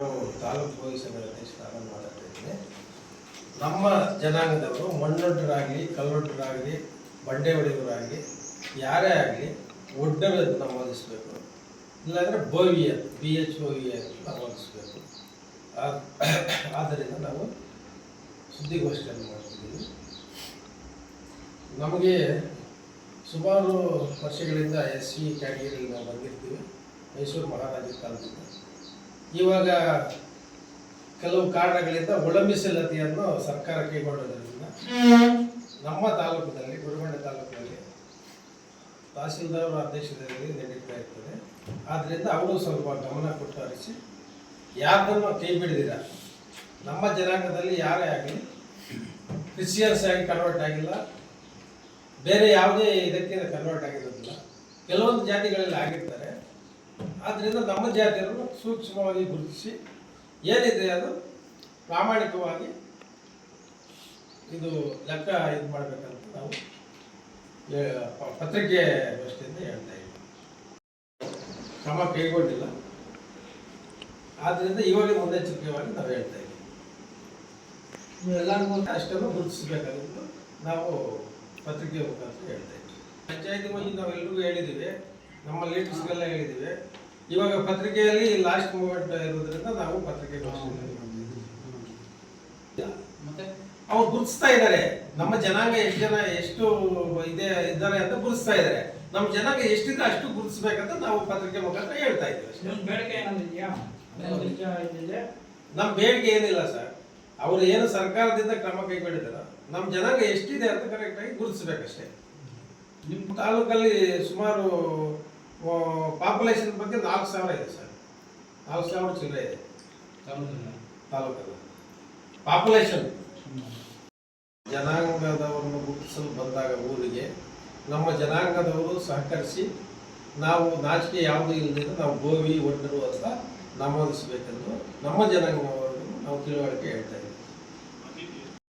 Taluk police ಅಧ್ಯಕ್ಷ ನಾನು ನಮ್ಮ ಜನಾಂಗದವರು ಮಣ್ಣೊಡ್ಡರಾಗಲಿ, ಕಲ್ಲೊಡ್ಡರಾಗಲಿ, ಬಂಡೆ ಹೊಡೆಯವರಾಗಲಿ ಯಾರೇ ಆಗಲಿ ಒಡ್ಡರು ನಮೂದಿಸಬೇಕು ಇಲ್ಲಾಂದರೆ ಬೋವಿಯ ಬಿ ಎಚ್ ಒ ವಿ ನಮೂದಿಸಬೇಕು ಆದ್ದರಿಂದ ನಾವು ಸುದ್ದಿಗೋಷ್ಠಿಯನ್ನು ಮಾಡ್ತಿದ್ದೀವಿ. ನಮಗೆ ಸುಮಾರು ವರ್ಷಗಳಿಂದ ಎಸ್ ಸಿ ಕ್ಯಾಟಗರಿಯಲ್ಲಿ ನಾವು ಬಂದಿರ್ತೀವಿ. ಮೈಸೂರು ಮಹಾರಾಜ ಕಾಲದಿಂದ. ಇವಾಗ ಕೆಲವು ಕಾರಣಗಳಿಂದ ಒಳಮೀಸಲಾತಿಯನ್ನು ಸರ್ಕಾರ ಕೈಗೊಳ್ಳೋದ್ರಿಂದ ನಮ್ಮ ತಾಲೂಕಿನಲ್ಲಿ ಗುರುಮಂಡ ತಾಲೂಕಿನಲ್ಲಿ ತಹಸೀಲ್ದಾರ್ ಅಧ್ಯಕ್ಷತೆಯಲ್ಲಿ ನಡೀತಾ ಇರ್ತದೆ. ಆದ್ದರಿಂದ ಅವರು ಸ್ವಲ್ಪ ಗಮನ ಕೊಟ್ಟು ಹರಿಸಿ ಯಾರನ್ನು ಕೈ ಬಿಡದಿರ? ನಮ್ಮ ಜನಾಂಗದಲ್ಲಿ ಯಾರೇ ಆಗಲಿ ಕ್ರಿಶ್ಚಿಯನ್ಸ್ ಆಗಿ ಕನ್ವರ್ಟ್ ಆಗಿಲ್ಲ ಬೇರೆ ಯಾವುದೇ ಇದಕ್ಕೆ ಕನ್ವರ್ಟ್ ಆಗಿರೋದಿಲ್ಲ. ಕೆಲವೊಂದು ಜಾತಿಗಳಲ್ಲಿ ಆಗಿರ್ತಾರೆ. ಆದ್ದರಿಂದ ನಮ್ಮ ಜಾತಿಯನ್ನು ಸೂಕ್ಷ್ಮವಾಗಿ ಗುರುತಿಸಿ ಏನಿದೆ ಅದು ಪ್ರಾಮಾಣಿಕವಾಗಿ ಇದು ಲೆಕ್ಕ ಇದು ಮಾಡಬೇಕಂತ ನಾವು ಪತ್ರಿಕೆ ವ್ಯವಸ್ಥೆಯಿಂದ ಹೇಳ್ತಾ ಇದ್ದೀವಿ. ಕ್ರಮ ಕೈಗೊಂಡಿಲ್ಲ. ಆದ್ದರಿಂದ ಇವಾಗ ಮುನ್ನೆಚ್ಚರಿಕೆಯಾಗಿ ನಾವು ಹೇಳ್ತಾ ಇದ್ದೀವಿ. ಎಲ್ಲರಿಗೂ ಅಷ್ಟನ್ನು ಗುರುತಿಸಬೇಕಾಗಿತ್ತು. ನಾವು ಪತ್ರಿಕೆ ಮುಖಾಂತರ ಹೇಳ್ತಾ ಇದ್ದೀವಿ. ಪಂಚಾಯತಿ ಹೋಗಿ ನಾವೆಲ್ಲರಿಗೂ ಹೇಳಿದ್ದೀವಿ. ನಮ್ಮ ಲೀಡರ್ಸ್ಗೆಲ್ಲ ಹೇಳಿದ್ದೀವಿ. ಇವಾಗ ಪತ್ರಿಕೆಯಲ್ಲಿ ಲಾಸ್ಟ್ ಮೂಮೆಂಟ್ ಇರೋದ್ರಿಂದ ನಾವು ಪತ್ರಿಕೆ ಮತ್ತೆ? ಅವ್ರು ಗುರುತಿಸ್ತಾ ಇದ್ದಾರೆ. ನಮ್ಮ ಜನಾಂಗ ಎಷ್ಟು ಜನ ಎಷ್ಟು ಇದೆ ಇದ್ದಾರೆ ಅಂತ ಗುರುತಿಸ್ತಾ ಇದ್ದಾರೆ. ನಮ್ಮ ಜನಾಂಗ ಎಷ್ಟಿದೆ ಅಷ್ಟು ಗುರುತಿಸ್ಬೇಕಂತ ನಾವು ಪತ್ರಿಕೆ ಮುಖಾಂತರ ಹೇಳ್ತಾ ಇದ್ದೀವಿ ನಮ್ಮ ಬೇಡಿಕೆ ಏನಿಲ್ಲ ಸರ್. ಅವರು ಏನು ಸರ್ಕಾರದಿಂದ ಕ್ರಮ ಕೈಗೊಂಡಿದಾರ ನಮ್ಮ ಜನಾಂಗ ಎಷ್ಟಿದೆ ಅಂತ ಕರೆಕ್ಟಾಗಿ ಗುರುತಿಸ್ಬೇಕಷ್ಟೇ. ನಿಮ್ಮ ತಾಲೂಕಲ್ಲಿ ಸುಮಾರು ಪಾಪ್ಯುಲೇಷನ್ ಬಗ್ಗೆ ನಾಲ್ಕು ಸಾವಿರ ಇದೆ ಸರ್. ನಾಲ್ಕು ಸಾವಿರ ಚಿಲ್ಲರೆ ಇದೆ. ತಾಲೂಕಲ್ಲ? ತಾಲೂಕಲ್ಲಿ. ಪಾಪ್ಯುಲೇಷನ್ ಜನಾಂಗದವರನ್ನು ಗುರುತಿಸಲು ಬಂದಾಗ ಊರಿಗೆ ನಮ್ಮ ಜನಾಂಗದವರು ಸಹಕರಿಸಿ ನಾವು ನಾಚಿಕೆ ಯಾವುದೂ ಇಲ್ಲದೆ ನಾವು ಗೋವಿ ಒಡ್ಡರು ಅಂತ ನಮೂದಿಸಬೇಕೆಂದು ನಮ್ಮ ಜನಾಂಗದವರನ್ನು ನಾವು ತಿಳುವಳಿಕೆ ಹೇಳ್ತಾ ಇದ್ದೀವಿ.